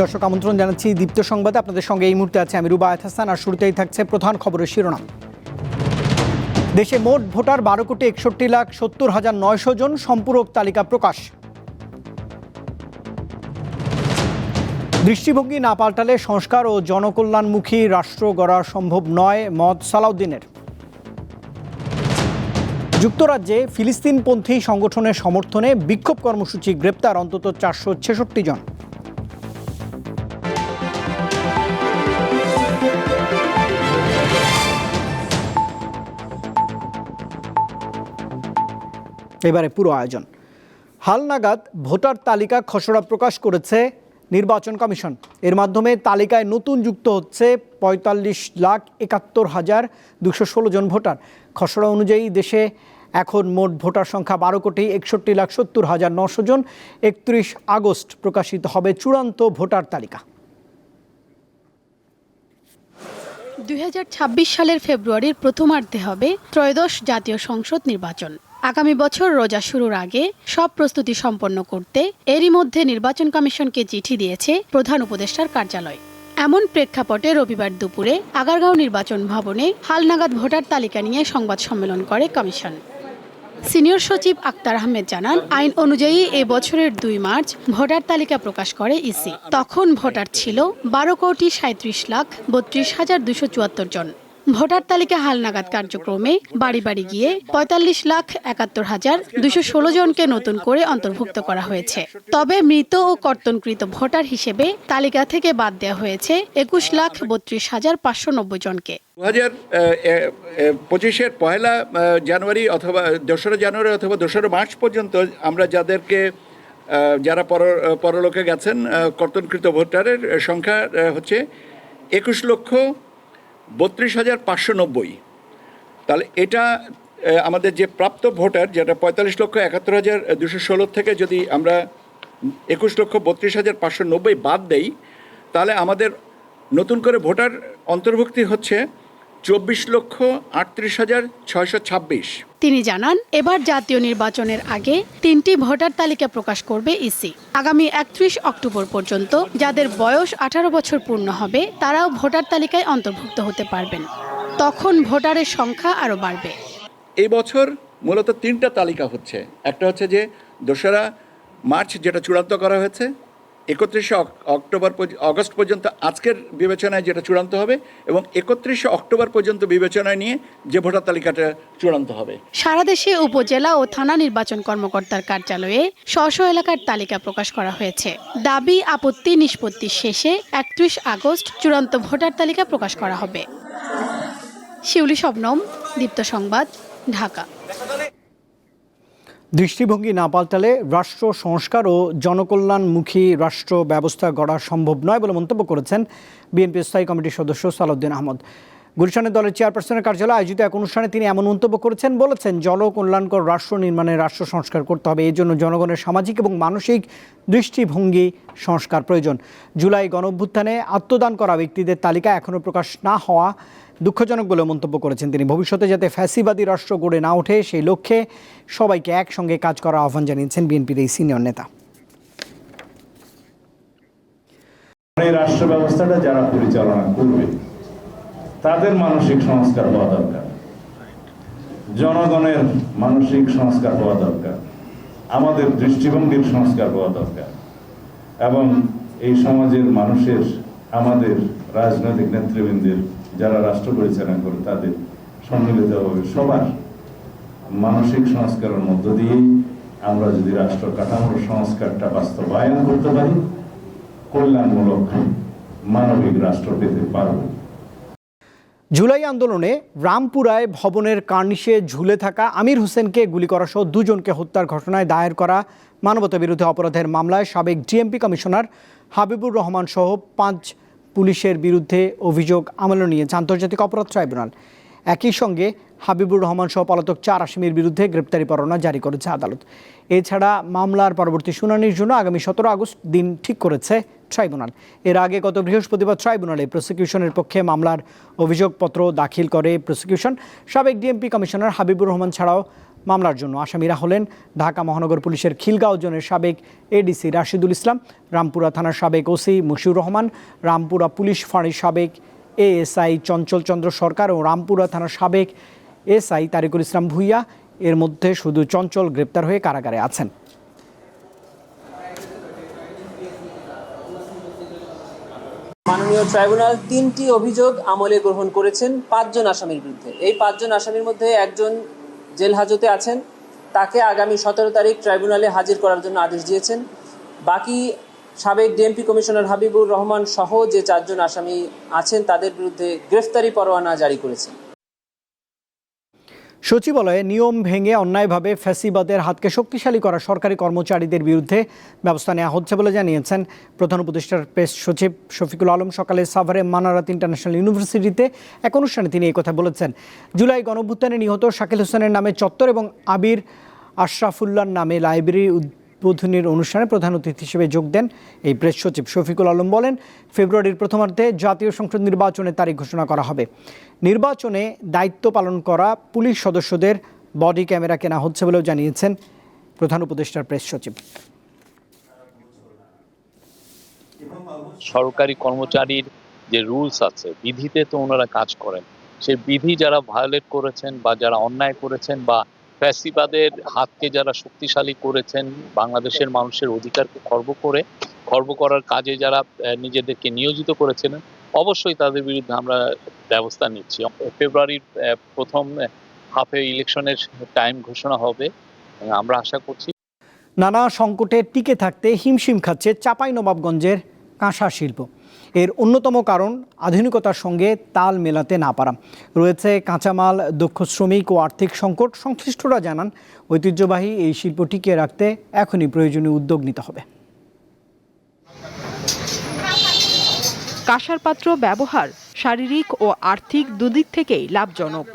দর্শক আমন্ত্রণ জানাচ্ছি দীপ্ত সংবাদে। আপনাদের সঙ্গে এই মুহূর্তে আছে আমি রুবা হাসান আর শুরুতেই থাকছে প্রধান খবরের শিরোনাম। দেশে মোট ভোটার বারো কোটি একষট্টি লাখ সত্তর হাজার নয়শো জন সম্পূরক তালিকা প্রকাশ। দৃষ্টিভঙ্গি না পাল্টালে সংস্কার ও জনকল্যাণমুখী রাষ্ট্র গড়া সম্ভব নয় মদ সালাউদ্দিনের। যুক্তরাজ্যে ফিলিস্তিনপন্থী সংগঠনের সমর্থনে বিক্ষোভ কর্মসূচি গ্রেপ্তার অন্তত চারশো ছেষট্টি জন। এবারে পুরো আয়োজন। হালনাগাদ ভোটার তালিকা খসড়া প্রকাশ করেছে নির্বাচন কমিশন। এর মাধ্যমে তালিকায় নতুন যুক্ত হচ্ছে পঁয়তাল্লিশ লাখ একাত্তর হাজার দুশো ষোলো জন ভোটার। খসড়া অনুযায়ী দেশে এখন মোট ভোটার সংখ্যা বারো কোটি একষট্টি লাখ সত্তর হাজার নশো জন। একত্রিশ আগস্ট প্রকাশিত হবে চূড়ান্ত ভোটার তালিকা। দুই হাজার ছাব্বিশ সালের ফেব্রুয়ারির প্রথমার্ধে হবে ত্রয়োদশ জাতীয় সংসদ নির্বাচন। আগামী বছর রোজা শুরুর আগে সব প্রস্তুতি সম্পন্ন করতে এরই মধ্যে নির্বাচন কমিশনকে চিঠি দিয়েছে প্রধান উপদেষ্টার কার্যালয়। এমন প্রেক্ষাপটে রবিবার দুপুরে আগারগাঁও নির্বাচন ভবনে হালনাগাদ ভোটার তালিকা নিয়ে সংবাদ সম্মেলন করে কমিশন। সিনিয়র সচিব আক্তার আহমেদ জানান, আইন অনুযায়ী এ বছরের দুই মার্চ ভোটার তালিকা প্রকাশ করে ইসি। তখন ভোটার ছিল বারো কোটি সাঁত্রিশ লাখ বত্রিশ হাজার দুশো চুয়াত্তর জন। ভোটার তালিকা হালনাগাদ কার্যক্রমে বাড়ি বাড়ি গিয়ে পঁয়তাল্লিশ লাখ একাত্তর হাজার দুশো ষোলো জনকে নতুন করে অন্তর্ভুক্ত করা হয়েছে। তবে মৃত ও কর্তনকৃত ভোটার হিসেবে তালিকা থেকে বাদ দেওয়া হয়েছে একুশ লাখ বত্রিশ হাজার পাঁচশো নব্বই জনকে। দু হাজার পঁচিশের পয়লা জানুয়ারি অথবা দোসরা জানুয়ারি অথবা দোসরা মার্চ পর্যন্ত আমরা যাদেরকে যারা পর পরলোকে গেছেন কর্তনকৃত ভোটারের সংখ্যা হচ্ছে একুশ লক্ষ বত্রিশ হাজার পাঁচশো নব্বই। তাহলে এটা আমাদের যে প্রাপ্ত ভোটার, যেটা পঁয়তাল্লিশ লক্ষ একাত্তর হাজার দুশো ষোলো থেকে যদি আমরা একুশ লক্ষ বত্রিশ হাজার পাঁচশো নব্বই বাদ দেই, তাহলে আমাদের নতুন করে ভোটার অন্তর্ভুক্তি হচ্ছে চব্বিশ লক্ষ আটত্রিশ হাজার ছয়শো ছাব্বিশ। তিনি জানান এবার জাতীয় নির্বাচনের আগে তিনটি ভোটার তালিকা প্রকাশ করবে ইসি। আগামী একত্রিশ অক্টোবর পর্যন্ত যাদের বয়স আঠারো বছর পূর্ণ হবে তারাও ভোটার তালিকায় অন্তর্ভুক্ত হতে পারবেন। তখন ভোটারের সংখ্যা আরও বাড়বে। এই বছর মূলত তিনটা তালিকা হচ্ছে। একটা হচ্ছে যে দোসরা মার্চ যেটা চূড়ান্ত করা হয়েছে একত্রিশে অক- অক্টোবর অগস্ট পর্যন্ত আজকের বিবেচনায় যেটা চূড়ান্ত হবে এবং একত্রিশে অক্টোবর পর্যন্ত বিবেচনায় নিয়ে যে ভোটার তালিকাটা চূড়ান্ত হবে। সারা দেশে উপজেলা ও থানা নির্বাচন কর্মকর্তার কার্যালয়ে স্ব এলাকার তালিকা প্রকাশ করা হয়েছে। দাবি, আপত্তি, নিষ্পত্তি শেষে একত্রিশ আগস্ট চূড়ান্ত ভোটার তালিকা প্রকাশ করা হবে। শিউলি শবনম, দীপ্ত সংবাদ, ঢাকা। দৃষ্টিভঙ্গি না পাল্টালে রাষ্ট্র সংস্কার ও জনকল্যাণমুখী রাষ্ট্র ব্যবস্থা গড়া সম্ভব নয় বলে মন্তব্য করেছেন বিএনপি স্থায়ী কমিটির সদস্য সালাউদ্দিন আহমদ। গুলশানের দলের চেয়ারপারসনের কার্যালয়ে আয়োজিত এক অনুষ্ঠানে তিনি এমন মন্তব্য করেছেন, বলেছেন, জনকল্যাণকর রাষ্ট্র নির্মাণে রাষ্ট্র সংস্কার করতে হবে, এই জন্য জনগণের সামাজিক এবং মানসিক দৃষ্টিভঙ্গি সংস্কার প্রয়োজন। জুলাই গণঅভ্যুত্থানে আত্মদান করা ব্যক্তিদের তালিকা এখনও প্রকাশ না হওয়া দুঃখজনক বলে মন্তব্য করেছেন তিনি। ভবিষ্যতে যাতে ফ্যাসিবাদী রাষ্ট্র গড়ে না ওঠে, সেই লক্ষ্যে সবাইকে একসঙ্গে কাজ করার আহ্বান জানিয়েছেন বিএনপির এই সিনিয়র নেতা। রাষ্ট্র ব্যবস্থাটা যারা পরিচালনা করবে, তাদের মানসিক সংস্কার হওয়া দরকার। জনগণের মানসিক সংস্কার হওয়া দরকার। আমাদের দৃষ্টিভঙ্গির সংস্কার হওয়া দরকার। এবং এই সমাজের মানুষের আমাদের রাজনৈতিক নেতৃবৃন্দের যারা রাষ্ট্র পরিচালনা করে, তাদের সম্মিলিতভাবে সবার মানসিক সংস্কারের মধ্য দিয়ে আমরা যদি রাষ্ট্র কাঠামোর সংস্কারটা বাস্তবায়ন করতে পারি, কল্যাণমূলক মানবিক রাষ্ট্র পেতে পারব। জুলাই আন্দোলনে রামপুরায় ভবনের কার্নিশে ঝুলে থাকা আমির হোসেনকে গুলি করা সহ দুজনকে হত্যার ঘটনায় দায়ের করা মানবতা বিরোধী অপরাধের মামলায় সাবেক ডিএমপি কমিশনার হাবিবুর রহমান সহ পাঁচ পুলিশের বিরুদ্ধে অভিযোগ আমলে নিয়েছে আন্তর্জাতিক অপরাধ ট্রাইব্যুনাল। একই সঙ্গে হাবিবুর রহমান সহ পলাতক চার আসামির বিরুদ্ধে গ্রেপ্তারি পরোয়ানা জারি করেছে আদালত। এছাড়া মামলার পরবর্তী শুনানির জন্য আগামী সতেরো আগস্ট দিন ঠিক করেছে ট্রাইব্যুনাল। এর আগে গত বৃহস্পতিবার ট্রাইব্যুনালে প্রসিকিউশনের পক্ষে মামলার অভিযোগপত্র দাখিল করে প্রসিকিউশন সাবেক ডিএমপি কমিশনার হাবিবুর রহমান ছাড়াও মামলার জন্য আসামিরা হলেন ঢাকা মহানগর পুলিশের খিলগাঁও জোনের সাবেক এডিসি রাশিদুল ইসলাম, রামপুরা থানার সাবেক ওসি মুশিউর রহমান, রামপুরা পুলিশ ফাঁড়ির সাবেক এএসআই চঞ্চল চন্দ্র সরকার ও রামপুরা থানার সাবেক এসআই তারিকুল ইসলাম ভুইয়া। এর মধ্যে শুধু চঞ্চল গ্রেপ্তার হয়ে কারাগারে আছেন। মাননীয় ট্রাইব্যুনাল তিনটি অভিযোগ আমলে গ্রহণ করেছেন পাঁচজন আসামির বিরুদ্ধে। এই পাঁচজন আসামির মধ্যে একজন জেল হাজতে আছেন, তাকে আগামী সতেরো তারিখ ট্রাইব্যুনালে হাজির করার জন্য আদেশ দিয়েছেন। বাকি সাবেক ডিএমপি কমিশনার হাবিবুর রহমান সহ যে চারজন আসামি আছেন, তাদের বিরুদ্ধে গ্রেফতারি পরোয়ানা জারি করেছেন। সচিবালয়ে নিয়ম ভেঙে অন্যায়ভাবে ফ্যাসিবাদের হাতকে শক্তিশালী করা সরকারি কর্মচারীদের বিরুদ্ধে ব্যবস্থা নেওয়া হচ্ছে বলে জানিয়েছেন প্রধান উপদেষ্টার প্রেস সচিব শফিকুল আলম সকালে সাভারে মানারাত ইন্টারন্যাশনাল ইউনিভার্সিটিতে এক অনুষ্ঠানে তিনি এই কথা বলেছেন। জুলাই গণভ্যুত্থানে নিহত শাকিল হোসেনের নামে চত্বর এবং আবির আশরাফুল্লার নামে লাইব্রেরি উদ্বোধনীর অনুষ্ঠানে প্রধান অতিথি হিসেবে যোগ দেন এই প্রেস সচিব শফিকুল আলম বলেন, ফেব্রুয়ারির প্রথমার্ধে জাতীয় সংসদ নির্বাচনের তারিখ ঘোষণা করা হবে। নির্বাচনে দায়িত্ব পালন করা পুলিশ সদস্যদের বডি ক্যামেরা কেনা হচ্ছে বলেও জানিয়েছেন প্রধান উপদেষ্টার প্রেস সচিব। সরকারি কর্মচারীর যে রুলস আছে, বিধিতে তো ওনারা কাজ করেন। সেই বিধি যারা ভায়োলেট করেছেন বা যারা অন্যায় করেছেন বা ফ্যাসিবাদের হাতকে যারা শক্তিশালী করেছেন, বাংলাদেশের মানুষের অধিকারকে খর্ব করে, খর্ব করার কাজে যারা নিজেদেরকে নিয়োজিত করেছিলেন অবশ্যই তাদের বিরুদ্ধে আমরা ব্যবস্থা নিচ্ছি। ফেব্রুয়ারির প্রথম হাফে ইলেকশনের টাইম ঘোষণা হবে। আমরা আশা করছি। নানা সংকটে টিকে থাকতে হিমশিম খাচ্ছে চাপাই নবাবগঞ্জের কাঁসা শিল্প। এর অন্যতম কারণ আধুনিকতার সঙ্গে তাল মেলাতে না পারা। রয়েছে কাঁচামাল, দক্ষ শ্রমিক ও আর্থিক সংকট। সংশ্লিষ্টরা জানান, ঐতিহ্যবাহী এই শিল্প টিকিয়ে রাখতে এখনই প্রয়োজনীয় উদ্যোগ নিতে হবে। কাঁসার পাত্র ব্যবহার শারীরিক ও আর্থিক দুদিক থেকেই লাভজনক।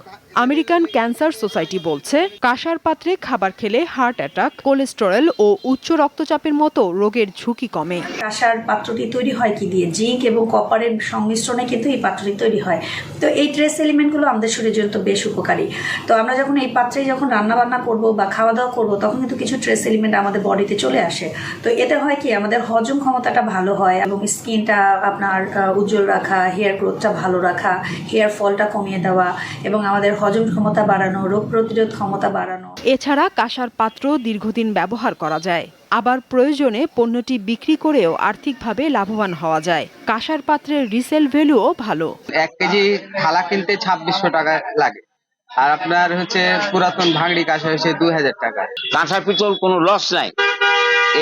আমেরিকান ক্যান্সার সোসাইটি বলছে, কাঁসার পাত্রে খাবার খেলে হার্ট অ্যাটাক, কোলেস্টেরল ও উচ্চ রক্তচাপের মতো রোগের ঝুঁকি কমে। কাঁসার পাত্রটি তৈরি হয় কি দিয়ে? জিঙ্ক এবং কপারের সংমিশ্রণে কিন্তু এই পাত্রটি তৈরি হয়। তো এই ট্রেস এলিমেন্টগুলো আমাদের শরীরের জন্য তো বেশ উপকারী। তো আমরা যখন এই পাত্রে যখন রান্না বান্না করব বা খাওয়া দাওয়া করব, তখন কিন্তু কিছু ট্রেস এলিমেন্ট আমাদের বডিতে চলে আসে। তো এতে হয় কি, আমাদের হজম ক্ষমতাটা ভালো হয় এবং স্কিনটা আপনার উজ্জ্বল রাখা, হেয়ার গ্রোথটা ভালো রাখা হেয়ার ফলটা কমিয়ে দেওয়া এবং আমাদের হজম ক্ষমতা বাড়ানো রোগ প্রতিরোধ ক্ষমতা বাড়ানো। এছাড়া কাঁসার পাত্র দীর্ঘদিন ব্যবহার করা যায়। আবার প্রয়োজনে পণ্যটি বিক্রি করেও আর্থিকভাবে লাভবান হওয়া যায়। কাঁসার পাত্রের রিসেল ভ্যালুও ভালো। এক কেজি থালা কিনতে ছাব্বিশশো টাকা লাগে। আর আপনার হচ্ছে পুরাতন ভাঙড়ি কাঁচা হচ্ছে দুই হাজার টাকা। কাঁসার পিতল কোনো লস নাই।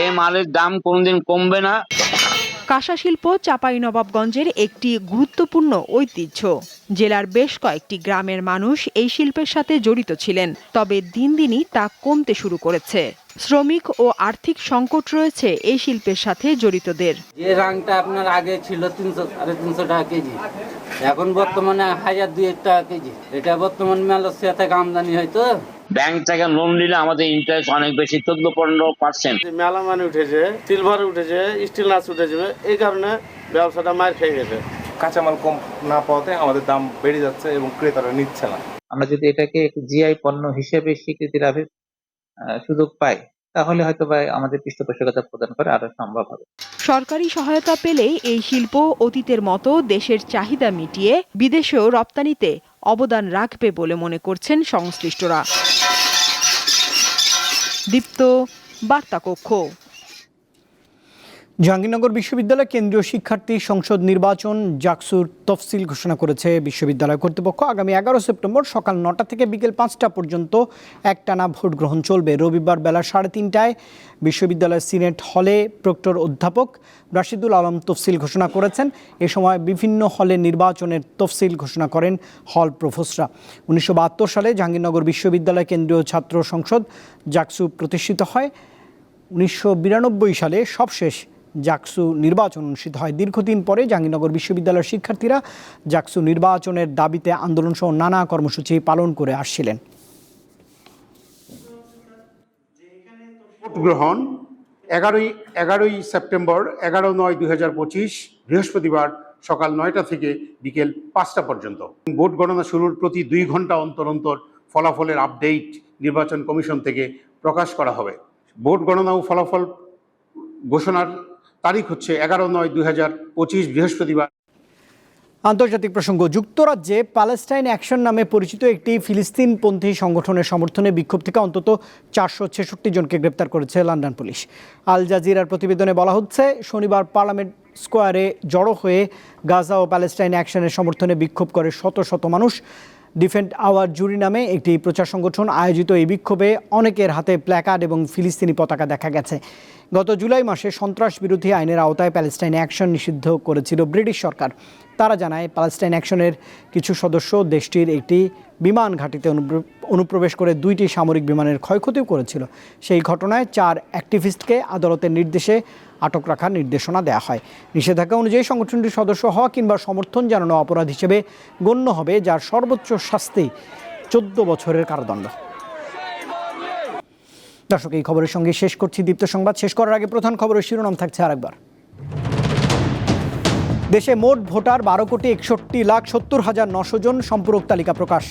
এ মালের দাম কোনোদিন কমবে না। কাঁসা শিল্প চাঁপাইনবাবগঞ্জের একটি গুরুত্বপূর্ণ ঐতিহ্য। জেলার বেশ কয়েকটি গ্রামের মানুষ এই শিল্পের সাথে জড়িত ছিলেন, তবে দিন দিনই তা কমতে শুরু করেছে। শ্রমিক ও আর্থিক সংকট রয়েছে এই শিল্পের সাথে জড়িতদের। যে রাংটা আপনার আগে ছিল তিনশো, সাড়ে তিনশো টাকা কেজি, এখন বর্তমানে হাজার দুই টাকা কেজি। এটা বর্তমান মালয়েশিয়া থেকে আমদানি হয় তো। ব্যাংক থেকে লোন নিলে আমাদের ইন্টারেস্ট অনেক বেশি চোদ্দ পনেরো পার্সেন্ট মেলা মানে উঠেছে সিলভার উঠেছে স্টিল নাচ উঠেছে এই কারণে ব্যবসাটা মার খেয়ে গেছে। কাঁচামাল কম না পাওয়াতে আমাদের দাম বেড়ে যাচ্ছে এবং ক্রেতারা নিচ্ছে না। আমরা যদি এটাকে জিআই পণ্য হিসেবে স্বীকৃতি লাভের আহ, সুযোগ পাই তাহলে হয়তো বা আমাদের পৃষ্ঠপোষকতা প্রদান করে আরও সম্ভব হবে। সরকারি সহায়তা পেলেই এই শিল্প অতীতের মতো দেশের চাহিদা মিটিয়ে বিদেশেও রপ্তানিতে অবদান রাখবে বলে মনে করছেন সংশ্লিষ্টরা। দীপ্ত বার্তা কক্ষ জাহাঙ্গীরনগর বিশ্ববিদ্যালয় কেন্দ্রীয় শিক্ষার্থী সংসদ নির্বাচন জাকসুর তফসিল ঘোষণা করেছে বিশ্ববিদ্যালয় কর্তৃপক্ষ। আগামী এগারো সেপ্টেম্বর সকাল নটা থেকে বিকেল পাঁচটা পর্যন্ত একটানা ভোট গ্রহণ চলবে। রবিবার বেলা সাড়ে তিনটায় বিশ্ববিদ্যালয়ের সিনেট হলে প্রক্টর অধ্যাপক রাশিদুল আলম তফসিল ঘোষণা করেছেন। এ সময় বিভিন্ন হলে নির্বাচনের তফসিল ঘোষণা করেন হল প্রফেসররা উনিশশো সালে জাহাঙ্গীরনগর বিশ্ববিদ্যালয় কেন্দ্রীয় ছাত্র সংসদ জাকসু প্রতিষ্ঠিত হয়। উনিশশো বিরানব্বই সালে সবশেষ জাকসু নির্বাচন অনুষ্ঠিত হয়। দীর্ঘদিন পরে জাহাঙ্গীরনগর বিশ্ববিদ্যালয়ের শিক্ষার্থীরা জাকসু নির্বাচনের দাবিতে আন্দোলন সহ নানা কর্মসূচি পালন করে আসছিলেন। ভোট গ্রহণ এগারোই এগারোই সেপ্টেম্বর এগারো নয় দুই বৃহস্পতিবার সকাল নয়টা থেকে বিকেল পাঁচটা পর্যন্ত। ভোট গণনা শুরুর প্রতি দুই ঘণ্টা অন্তর অন্তর ফলাফলের আপডেট নির্বাচন কমিশন থেকে প্রকাশ করা হবে। ভোট গণনা ও ফলাফল ঘোষণার তারিখ হচ্ছে এগারো নয় দুই হাজার পঁচিশ, বৃহস্পতিবার। আন্তর্জাতিক প্রসঙ্গ, যুক্তরাজ্যে প্যালেস্টাইন অ্যাকশন নামে পরিচিত একটি ফিলিস্তিনপন্থী সংগঠনের সমর্থনে বিক্ষোভ থেকে অন্তত চারশো ছেষট্টি জনকে গ্রেপ্তার করেছে লন্ডন পুলিশ। আল জাজিরার প্রতিবেদনে বলা হচ্ছে, শনিবার পার্লামেন্ট স্কোয়ারে জড়ো হয়ে গাজা ও প্যালেস্টাইন অ্যাকশনের সমর্থনে বিক্ষোভ করে শত শত মানুষ। ডিফেন্ড আওয়ার জুরি নামে একটি প্রচার সংগঠন আয়োজিত এই বিক্ষোভে অনেকের হাতে প্ল্যাকার্ড এবং ফিলিস্তিনি পতাকা দেখা গেছে। গত জুলাই মাসে সন্ত্রাস বিরোধী আইনের আওতায় প্যালেস্টাইন অ্যাকশন নিষিদ্ধ করেছিল ব্রিটিশ সরকার। তারা জানায়, প্যালেস্টাইন অ্যাকশনের কিছু সদস্য দেশটির একটি বিমান ঘাঁটিতে অনুপ্র- অনুপ্রবেশ করে দুইটি সামরিক বিমানের ক্ষয়ক্ষতিও করেছিল। সেই ঘটনায় চার অ্যাক্টিভিস্টকে আদালতের নির্দেশে আটক রাখার নির্দেশনা দেওয়া হয়। নিষেধাজ্ঞা অনুযায়ী সংগঠনটির সদস্য হওয়া কিংবা সমর্থন জানানো অপরাধ হিসেবে গণ্য হবে, যার সর্বোচ্চ শাস্তি চোদ্দ বছরের কারাদণ্ড। দর্শক, এই খবরের সঙ্গে শেষ করছি দীপ্ত সংবাদ। শেষ করার আগে প্রধান খবরের শিরোনাম থাকছে আরেকবার। দেশে মোট ভোটার বারো কোটি একষট্টি লাখ সত্তর হাজার নশো জন সম্পূরক তালিকা প্রকাশ।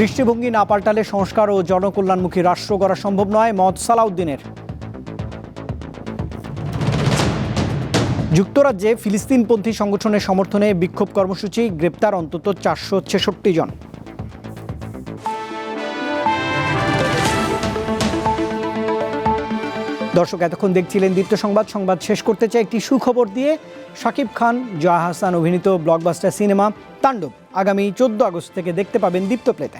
দৃষ্টিভঙ্গি না পাল্টালে সংস্কার ও জনকল্যাণমুখী রাষ্ট্র গড়া সম্ভব নয় মদ সালাউদ্দিনের। যুক্তরাজ্যে ফিলিস্তিনপন্থী সংগঠনের সমর্থনে বিক্ষোভ কর্মসূচি, গ্রেপ্তার অন্তত চারশো ছেষট্টি জন। দর্শক, এতক্ষণ দেখছিলেন দীপ্ত সংবাদ। সংবাদ শেষ করতে চাই একটি সুখবর দিয়ে। শাকিব খান, জয়া হাসান অভিনীত ব্লকবাস্টার সিনেমা তাণ্ডব আগামী চোদ্দ আগস্ট থেকে দেখতে পাবেন দীপ্ত প্লেতে।